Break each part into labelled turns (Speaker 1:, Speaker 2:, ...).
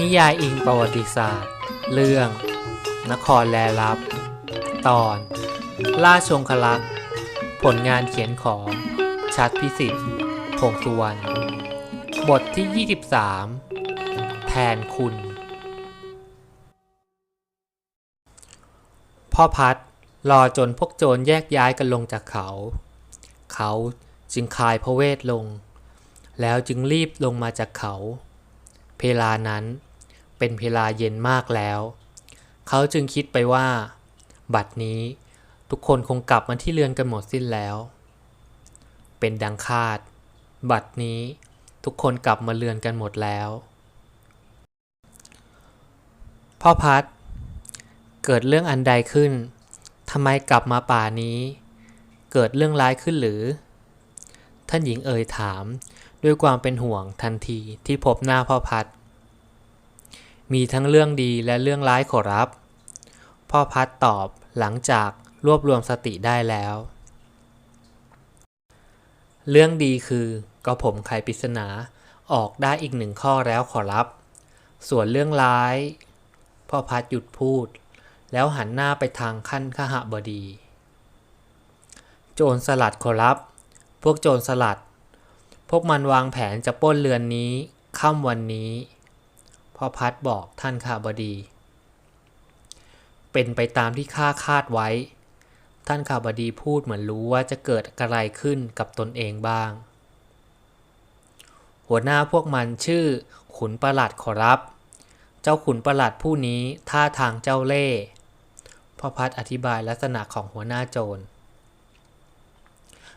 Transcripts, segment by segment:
Speaker 1: นิยายอิงประวัติศาสตร์ เรื่อง นครแลลับ ตอน ล่าชงคลักษ์ผลงานเขียนของ ชัดพิสิทธิ์พงสุวรรณบทที่ 23 แทนคุณ พ่อพัดรอจนพวกโจรแยกย้ายกันลงจากเขา เขาจึงคลายพระเวทลง แล้วจึงรีบลงมาจากเขา เพลานั้น เป็นเพลาเย็นมากแล้ว เขาจึงคิดไปว่า บัดนี้ทุกคนคงกลับมาที่เรือนกันหมดสิ้นแล้ว เป็นดังคาด บัดนี้ทุกคนกลับมาเรือนกันหมดแล้ว พ่อพัด เกิดเรื่องอันใดขึ้นทำไมกลับมาป่านี้ เกิดเรื่องร้ายขึ้นหรือ ท่านหญิงเอ่ยถามด้วยความเป็นห่วงทันทีที่พบหน้าพ่อพัด มีทั้งเรื่องดีและเรื่องร้ายขอรับ พ่อพัดตอบหลังจากรวบรวมสติได้แล้ว เรื่องดีคือ ก็ผมไขปริศนาออกได้อีกหนึ่งข้อแล้วขอรับ ส่วนเรื่องร้าย พ่อพัดหยุดพูด แล้วหันหน้าไปทางขั้นขหบดี โจรสลัดขอรับ พวกโจรสลัด พวกมันวางแผนจะปล้นเรือนนี้ค่ำวันนี้ พ่อพัดบอกท่านข้าบดี เป็นไปตามที่ข้าคาดไว้ ท่านข้าบดีพูดเหมือนรู้ว่าจะเกิดอะไรขึ้นกับตนเองบ้าง หัวหน้าพวกมันชื่อ ขุนประหลัดขอรับ เจ้าขุนประหลัดผู้นี้ท่าทางเจ้าเล่ห์พ่อพัดอธิบายลักษณะของหัวหน้าโจร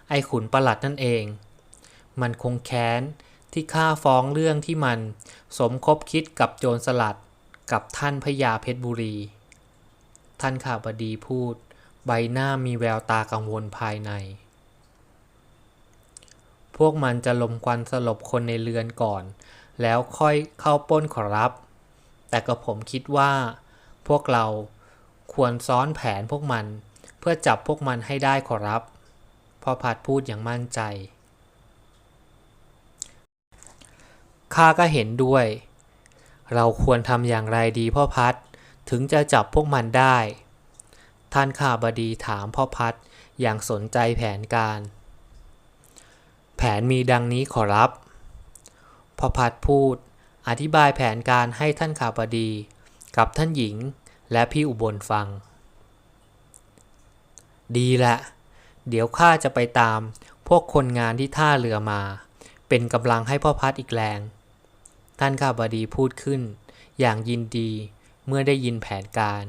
Speaker 1: ไอขุนประหลัดนั่นเอง มันคงแค้น ที่ข้าฟ้องเรื่องที่มันสมคบคิดกับโจรสลัดกับท่านพญาเพชรบุรี ท่านข่าวบดีพูด ใบหน้ามีแววตากังวลภายใน พวกมันจะลมควันสลบคนในเรือนก่อน แล้วค่อยเข้าป้นขอรับ แต่ก็ผมคิดว่า พวกเราควรซ้อนแผนพวกมัน เพื่อจับพวกมันให้ได้ขอรับพ่อพัดพูดอย่างมั่นใจ ข้าก็เห็นด้วย เราควรทำอย่างไรดีพ่อพัดถึงจะจับพวกมันได้ ท่านข้าบดีถามพ่อพัดอย่างสนใจแผนการ แผนมีดังนี้ขอรับพ่อพัดพูด อธิบายแผนการให้ท่านข้าบดี กับท่านหญิงและพี่อุบลฟัง ดีละ เดี๋ยวข้าจะไปตามพวกคนงานที่ท่าเรือมา เป็นกำลังให้พ่อพัดอีกแรง ท่านข้าบดีพูดขึ้น อย่างยินดีเมื่อได้ยินแผนการ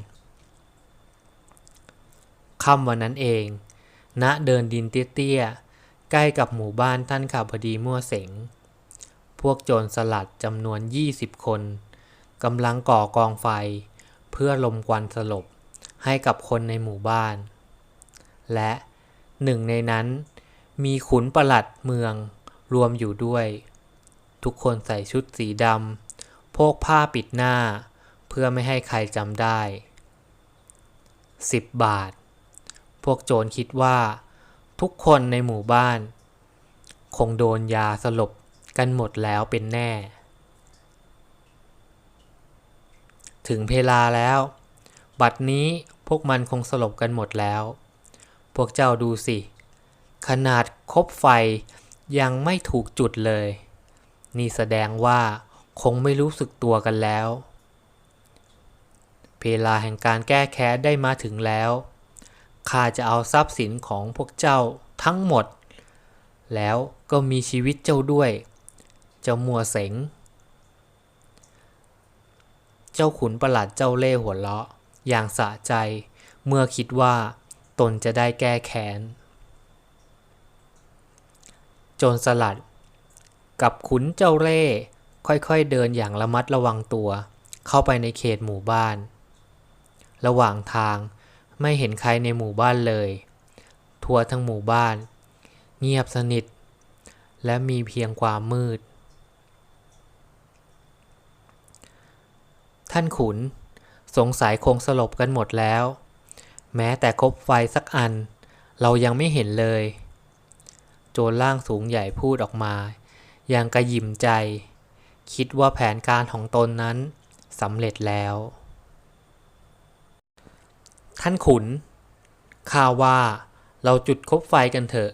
Speaker 1: ค่ำวันนั้นเอง ณเดินดินเตี้ยๆ ใกล้กับหมู่บ้านท่านข้าบดีมั่วเสง พวกโจรสลัดจำนวน 20 คนกำลังก่อกองไฟ เพื่อลมควันสลบให้กับคนในหมู่บ้าน และหนึ่งในนั้นมีขุนประหลัดเมืองรวมอยู่ด้วย ทุกคนใส่ชุดสีดำโพกผ้าปิดหน้า เพื่อไม่ให้ใครจำได้ 10 บาท พวกโจรคิดว่า ทุกคนในหมู่บ้าน คงโดนยาสลบกันหมดแล้วเป็นแน่ ถึงเพลาแล้ว บัดนี้พวกมันคงสลบกันหมดแล้ว พวกเจ้าดูสิ ขนาดคบไฟยังไม่ถูกจุดเลย นี่แสดงว่าคงไม่รู้สึกตัวกันแล้วเพลาแห่งการแก้แค้นได้มาถึงแล้ว ข้าจะเอาทรัพย์สินของพวกเจ้าทั้งหมด แล้วก็มีชีวิตเจ้าด้วย เจ้ามัวเสง เจ้าขุนประหลัดเจ้าเล่ห์หัวเราะ อย่างสะใจ เมื่อคิดว่าตนจะได้แก้แค้น โจรสลัด กับขุนเจ้าเล่ห์ค่อยๆเดินอย่างระมัดระวังตัว เข้าไปในเขตหมู่บ้าน ระหว่างทางไม่เห็นใครในหมู่บ้านเลย ทั่วทั้งหมู่บ้าน เงียบสนิท และมีเพียงความมืด ท่านขุนสงสัยคงสลบกันหมดแล้ว แม้แต่คบไฟสักอัน เรายังไม่เห็นเลย โจรล่างสูงใหญ่พูดออกมา ย่างกระยิมใจ คิดว่าแผนการของตนนั้นสำเร็จแล้ว ท่านขุน ข้าว่าเราจุดคบไฟกันเถอะ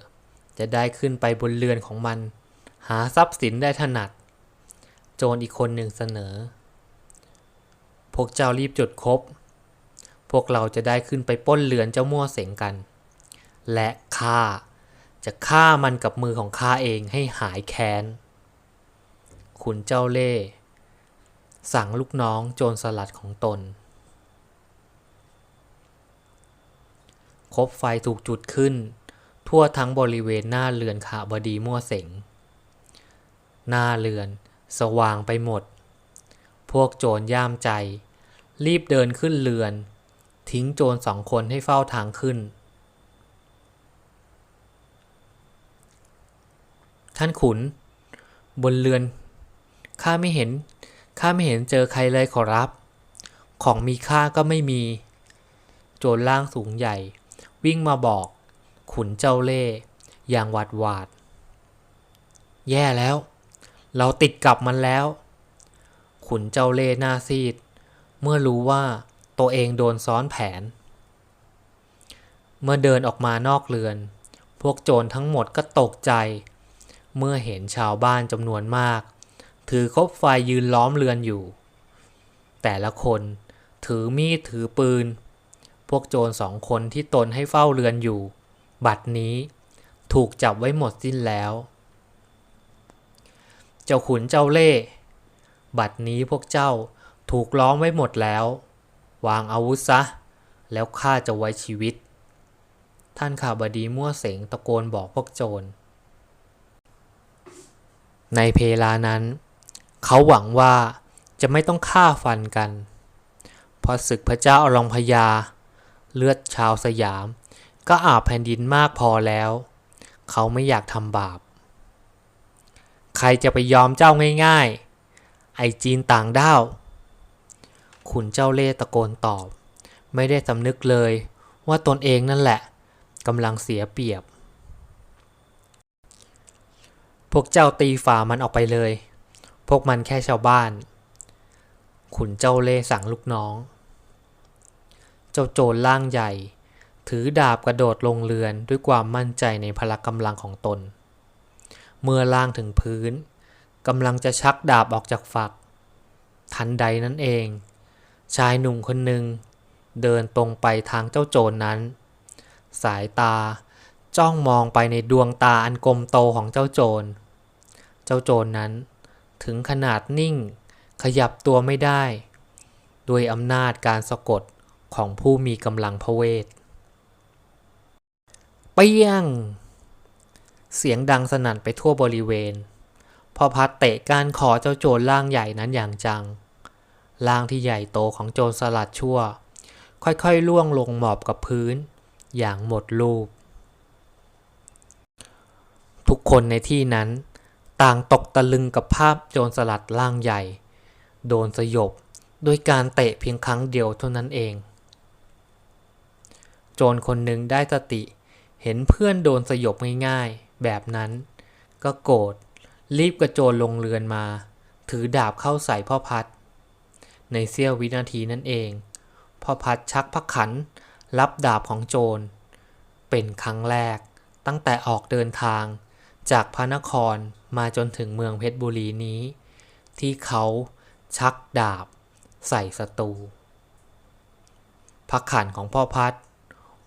Speaker 1: จะได้ขึ้นไปบนเรือนของมัน หาทรัพย์สินได้ถนัด โจรอีกคนหนึ่งเสนอ พวกเจ้ารีบจุดคบ พวกเราจะได้ขึ้นไปป้นเรือนเจ้ามั่วเสงกัน และข้า จะฆ่ามันกับมือของข้าเองให้หายแค้น ขุนเจ้าเล่ สั่งลูกน้องโจรสลัดของตน คบไฟถูกจุดขึ้น ทั่วทั้งบริเวณหน้าเรือนขาบดีมั่วเสงหน้าเรือน สว่างไปหมด พวกโจรย่ามใจ รีบเดินขึ้นเรือน ทิ้งโจรสองคนให้เฝ้าทางขึ้น ท่านขุน บนเรือน ข้าไม่เห็น ข้าไม่เห็นเจอใครเลยขอรับ ของมีค่าก็ไม่มี โจรล่างสูงใหญ่ วิ่งมาบอก ขุนเจ้าเล่ห์อย่างหวาดหวาด แย่แล้ว เราติดกับมันแล้ว ขุนเจ้าเล่ห์หน้าซีด เมื่อรู้ว่าตัวเองโดนซ้อนแผน เมื่อเดินออกมานอกเรือน พวกโจรทั้งหมดก็ตกใจ เมื่อเห็นชาวบ้านจำนวนมาก ถือคบไฟยืนล้อมเรือนอยู่ แต่ละคนถือมีดถือปืน พวกโจรสองคนที่ตนให้เฝ้าเรือนอยู่ บัดนี้ถูกจับไว้หมดสิ้นแล้ว เจ้าขุนเจ้าเล่ บัดนี้พวกเจ้าถูกล้อมไว้หมดแล้ว วางอาวุธซะ แล้วข้าจะไว้ชีวิต ท่านข่าบดีมั่วเสงตะโกนบอกพวกโจร ในเพลานั้น เขาหวังว่าจะไม่ต้องฆ่าฟันกันเพราะศึกพระเจ้าอลองพญาเลือดชาวสยาม ก็อาบแผ่นดินมากพอแล้ว เขาไม่อยากทำบาป ใครจะไปยอมเจ้าง่าย ๆ ไอจีนต่างด้าว ขุนเจ้าเล่ตะโกนตอบ ไม่ได้สำนึกเลยว่าตนเองนั่นแหละกำลังเสียเปรียบ พวกเจ้าตีฝ่ามันออกไปเลย พวกมันแค่ชาวบ้าน ขุนเจ้าเล่สั่งลูกน้อง เจ้าโจรล่างใหญ่ ถือดาบกระโดดลงเรือนด้วยความมั่นใจในพละกำลังของตน เมื่อล่างถึงพื้นกำลังจะชักดาบออกจากฝัก ทันใดนั้นเอง ชายหนุ่มคนหนึ่งเดินตรงไปทางเจ้าโจรนนั้น สายตา จ้องมองไปในดวงตาอันกลมโตของเจ้าโจร เจ้าโจรนนั้นถึงขนาดนิ่ง ขยับตัวไม่ได้ ด้วยอำนาจการสะกดของผู้มีกำลังพระเวทเปี้ยง เสียงดังสนั่นไปทั่วบริเวณ พอพัดเตะกานคอเจ้าโจรล่างใหญ่นั้นอย่างจัง ล่างที่ใหญ่โตของโจรสลัดชั่ว ค่อยๆล่วงลงหมอบกับพื้น อย่างหมดรูป ทุกคนในที่นั้น ต่างตกตะลึงกับภาพโจรสลัดล่างใหญ่ โดนสยบโดยการเตะเพียงครั้งเดียวเท่านั้นเอง โจรคนหนึ่งได้สติ เห็นเพื่อนโดนสยบง่ายๆ แบบนั้น ก็โกรธรีบกระโจนลงเรือนมา ถือดาบเข้าใส่พ่อพัด ในเสี้ยววินาทีนั่นเอง พ่อพัดชักพักขัน รับดาบของโจร เป็นครั้งแรกตั้งแต่ออกเดินทาง จากพระนครมาจนถึงเมืองเพชรบุรีนี้ ที่เขาชักดาบใส่ศัตรูพักขันของพ่อพัด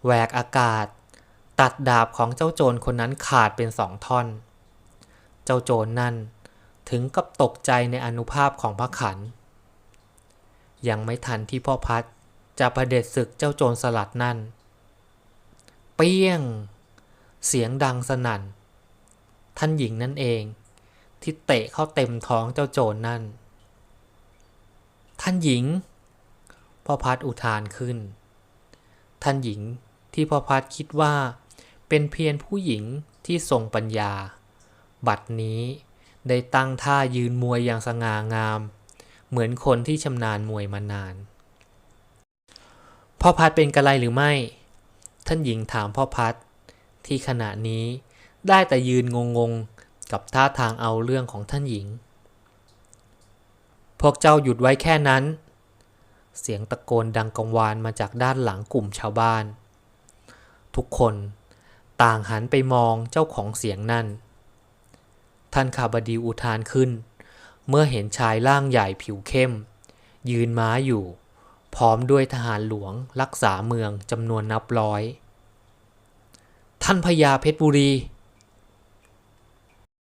Speaker 1: แหวกอากาศ ตัดดาบของเจ้าโจรคนนั้นขาดเป็นสองท่อน เจ้าโจรนั่นถึงกับตกใจในอนุภาพของพระขัน ยังไม่ทันที่พ่อพัดจะประเด็จศึกเจ้าโจรสลัดนั่น เปี้ยง เสียงดังสนั่น ท่านหญิงนั่นเอง ที่เตะเข้าเต็มท้องเจ้าโจรนั่น ท่านหญิง พ่อพัดอุทานขึ้น ท่านหญิงที่พ่อพัดคิดว่าเป็นเพียงผู้หญิงที่ทรงปัญญา บัดนี้ได้ตั้งท่ายืนมวยอย่างสง่างาม เหมือนคนที่ชำนาญมวยมานาน พ่อพัดเป็นกระไรหรือไม่ ท่านหญิงถามพ่อพัดที่ขณะนี้ ได้แต่ยืนงงๆ กับท่าทางเอาเรื่องของท่านหญิง พวกเจ้าหยุดไว้แค่นั้น เสียงตะโกนดังกังวานมาจากด้านหลังกลุ่มชาวบ้าน ทุกคนต่างหันไปมองเจ้าของเสียงนั่น ท่านขาบดีอุทานขึ้น เมื่อเห็นชายร่างใหญ่ผิวเข้ม ยืนม้าอยู่ พร้อมด้วยทหารหลวงรักษาเมืองจำนวนนับร้อย ท่านพญาเพชรบุรี